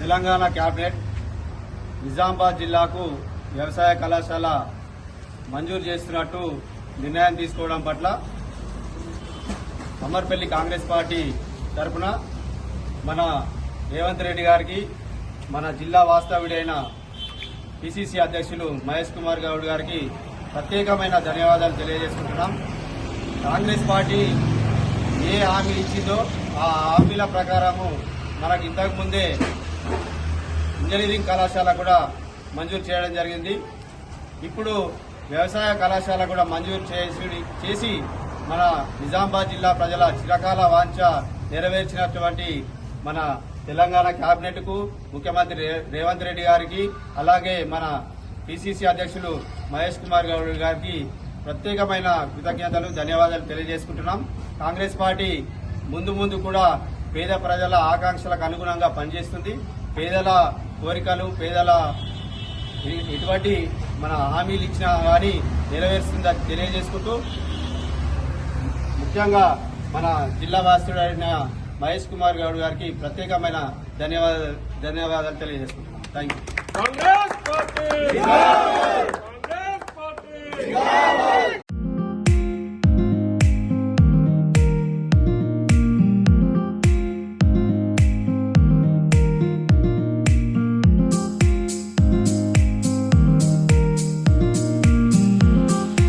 Telangana cabinet Nizamabad జిల్లాకు వ్యవసాయ కళాశాల మంజూరు చేస్తున్నట్టు నిర్ణయం తీసుకోవడం పట్ల అమర్పల్లి కాంగ్రెస్ పార్టీ తరఫున మన రేవంత్ రెడ్డి గారికి మన జిల్లా వాస్తవ్యుడైన పిసిసి అధ్యక్షులు మహేష్ కుమార్ గౌడ్ గారికి ప్రత్యేకమైన ధన్యవాదాలు తెలియజేసుకుంటున్నాం. కాంగ్రెస్ పార్టీ ఏ హామీ ఇచ్చిందో ఆ హామీల ప్రకారము మనకు ఇంతకుముందే ఇంజనీరింగ్ కళాశాల కూడా మంజూరు చేయడం జరిగింది. ఇప్పుడు వ్యవసాయ కళాశాల కూడా మంజూరు చేసి చేసి మన నిజామాబాద్ జిల్లా ప్రజల చిరకాల వాంఛ నెరవేర్చినటువంటి మన తెలంగాణ కేబినెట్కు ముఖ్యమంత్రి రేవంత్ రెడ్డి గారికి అలాగే మన పిసిసి అధ్యక్షులు మహేష్ కుమార్ గౌడ్ గారికి ప్రత్యేకమైన కృతజ్ఞతలు ధన్యవాదాలు తెలియజేసుకుంటున్నాం. కాంగ్రెస్ పార్టీ ముందు ముందు కూడా పేద ప్రజల ఆకాంక్షలకు అనుగుణంగా పనిచేస్తుంది. పేదల కోరికలు పేదల ఇటువంటి ఎటువంటి మన హామీలు ఇచ్చినా కానీ నెరవేరుస్తుందని తెలియజేసుకుంటూ ముఖ్యంగా మన జిల్లా వాసుడైన మహేష్ కుమార్ గౌడ్ గారికి ప్రత్యేకమైన ధన్యవాదాలు ధన్యవాదాలు తెలియజేసుకుంటున్నాం. Thank you